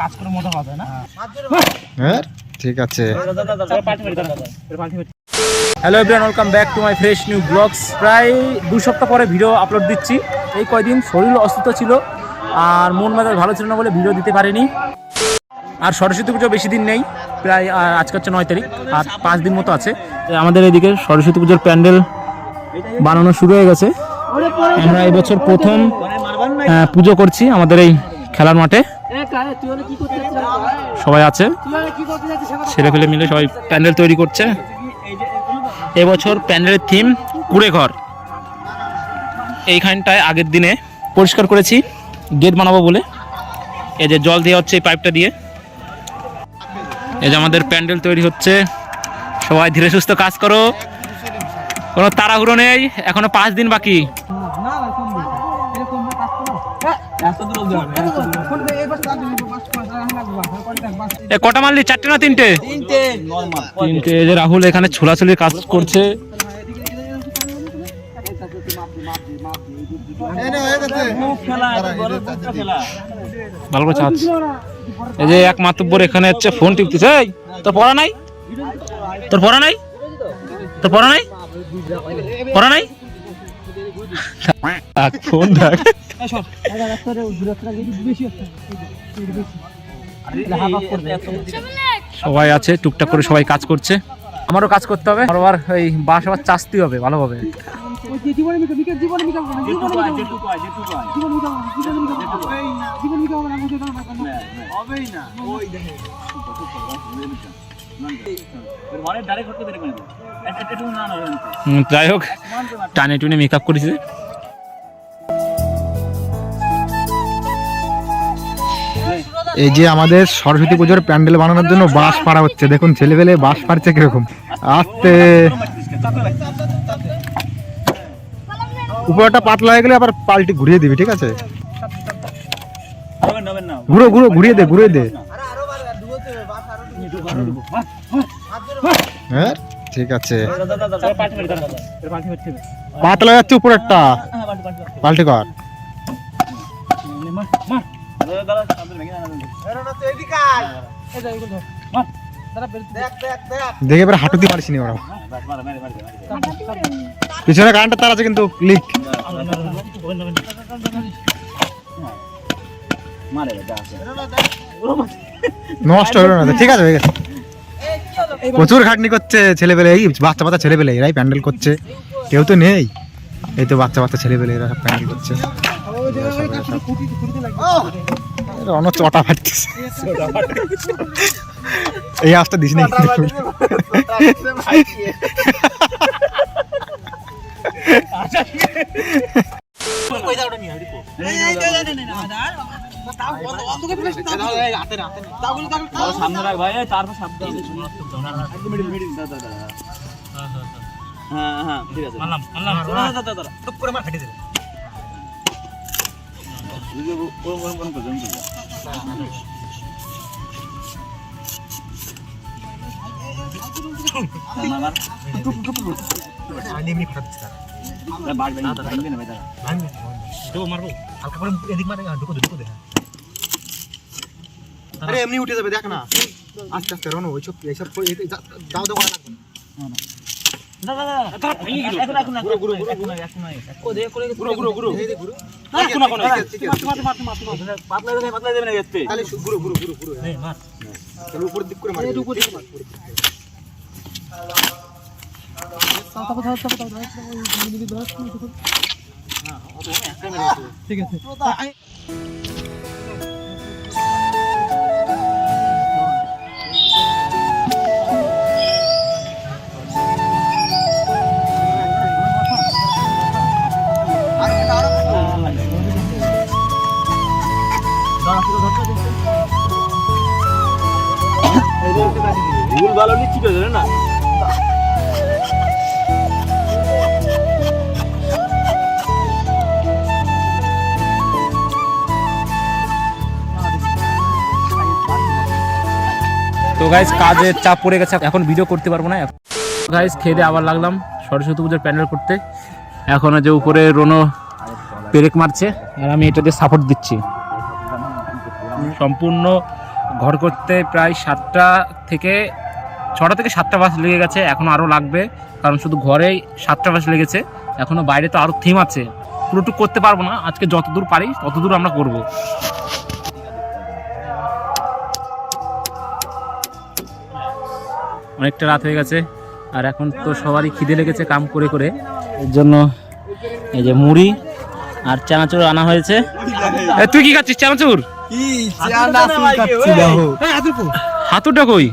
কাজ করে পাওয়া যায় না হ্যাঁ ঠিক আছে hello everyone welcome back to my fresh new blogs প্রায় দু সপ্তাহ পরে ভিডিও আপলোড দিচ্ছি। এই কয়দিন শরীর অসুস্থ ছিল আর মন মেজাজ ভালো ছিল না বলে ভিডিও দিতে পারিনি। আর সরস্বতী পুজো বেশি দিন নেই, প্রায় আজকে হচ্ছে নয় তারিখ, আর পাঁচ দিন মতো আছে। আমাদের এদিকে সরস্বতী পুজোর প্যান্ডেল বানানো শুরু হয়ে গেছে। আমরা এবছর প্রথম পুজো করছি আমাদের এই খেলার মাঠে। সবাই আছে। ছেলে পেলে মিলে সবাই প্যান্ডেল তৈরি করছে। এবছর প্যান্ডেলের থিম কুড়ে ঘর। এইখানটায় আগের দিনে পরিষ্কার করেছি, গেট বানাবো বলে। এই যে জল দিয়ে হচ্ছে এই পাইপটা দিয়ে। এই যে আমাদের প্যান্ডেল তৈরি হচ্ছে। সবাই ধীরে সুস্থ কাজ করো। কোনো তাড়াহুড়ো নেই, এখনও পাঁচ দিন বাকি। কটা মারলি? চারটে না তিনটে? তিনটে। এই যে রাহুল এখানে ছোলাছুলির কাজ করছে। ভালো করে চাচ এই যে এক মাতব্বর এখানে হচ্ছে ফোন টিপতেছে। এই তোর পড়া নাই? তোর পড়া নাই? তোর পড়া নাই? পড়া নাই? ফোন দেখ। সবাই আছে টুকটাক করে সবাই কাজ করছে। আমারও কাজ করতে হবে। আবার এই বাস আবার চাষতে হবে ভালোভাবে। যাই হোক টানে টুনে মেকআপ করেছে। এই যে আমাদের সরস্বতী পুজোর প্যান্ডেল বানানোর জন্য বাঁশ পাড়া হচ্ছে। দেখুন, ছেলেবেলে বাঁশ পাড়ছে কীরকম। আস্তে। উপরটা পাতলা হয়ে গেলে আবার পাল্টি ঘুরিয়ে দিবি, ঠিক আছে? ঘুরো ঘুরো, ঘুরিয়ে দে ঘুরিয়ে দে। হ্যাঁ ঠিক আছে। পাতলা যাচ্ছে উপরেরটা। পাল্টি কর। দেখে এবার হাঁটুতে পারছি না ওরা। পিছনে কারেন্টের তার আছে কিন্তু লিক নষ্ট হলো না ঠিক আছে হয়ে গেছে। প্রচুর খাটনি করছে ছেলে পেলে এই বাচ্চা বাচ্চা ছেলে পেলে এরাই প্যান্ডেল করছে। কেউ তো নেই। এই তো বাচ্চা বাচ্চা ছেলে পেলে এরা সব প্যান্ডেল করছে। অন্য চটা ফাটতেছে। এই আওয়াজটা দিস না। সামনে রাখ ভাই তারপর হ্যাঁ হ্যাঁ ঠিক আছে। মারলাম মারলাম। আরে এমনি উঠে যাবে দেখ না আস্তে আস্তে রনো ওইসব এইসব দাও দাও লাগবে না। ঠিক আছে, না? তো গাইজ কাজের চাপ পড়ে গেছে, এখন ভিডিও করতে পারব না। গাইজ খেয়ে আবার লাগলাম সরস্বতী পুজোর প্যান্ডেল করতে। এখন যে উপরে রোনো পেরেক মারছে, আর আমি এটা দিয়ে সাপোর্ট দিচ্ছি। সম্পূর্ণ ঘর করতে প্রায় সাতটা থেকে ছটা থেকে সাতটা বাস লেগে গেছে এখন আরও লাগবে কারণ শুধু ঘরেই সাতটা বাস লেগেছে। এখনও বাইরে তো আরও থিম আছে। পুরোটুক করতে পারব না আজকে যতদূর পারি ততদূর আমরা করব। অনেকটা রাত হয়ে গেছে আর এখন তো সবারই খিদে লেগেছে কাম করে করে। এর জন্য এই যে মুড়ি আর চানাচুর আনা হয়েছে। তুই কি খাচ্ছিস চানাচুর? হাতুরটা কই?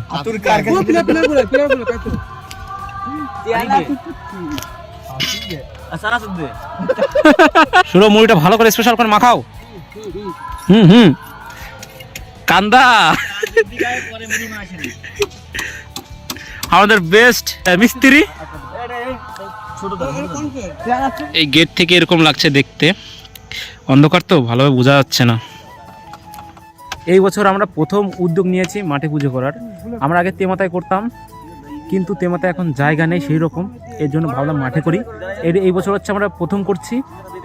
শুরু মুড়িটা ভালো করে স্পেশাল করে মাখাও। হুম হুম। কান্দা। আমাদের বেস্ট মিস্ত্রি। এই গেট থেকে এরকম লাগছে দেখতে। অন্ধকার তো ভালোভাবে বোঝা যাচ্ছে না। এই বছর আমরা প্রথম উদ্যোগ নিয়েছি মাঠে পুজো করার। আমরা আগে তেমাতায় করতাম কিন্তু তেমাতায় এখন জায়গা নেই সেই রকম এর জন্য ভাবলাম মাঠে করি। এর এই বছর হচ্ছে আমরা প্রথম করছি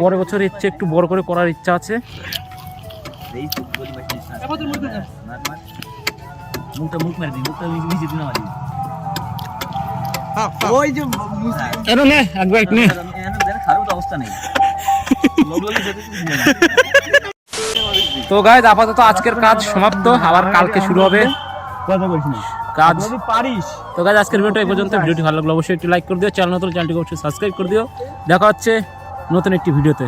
পরের বছর ইচ্ছে একটু বড় করে করার ইচ্ছা আছে। এনো নে এক বাইক নে। তো গাইজ আপাতত আজকের কাজ সমাপ্ত। আবার কালকে শুরু হবে। কাজ। পারিস। তো গাইজ আজকের ভিডিওটা এই পর্যন্ত। ভিডিওটি ভালো লাগল অবশ্যই একটি লাইক করে দিও। চ্যানেল নতুন চ্যানেলটিকে অবশ্যই সাবস্ক্রাইব করে দিও। দেখা হচ্ছে নতুন একটি ভিডিওতে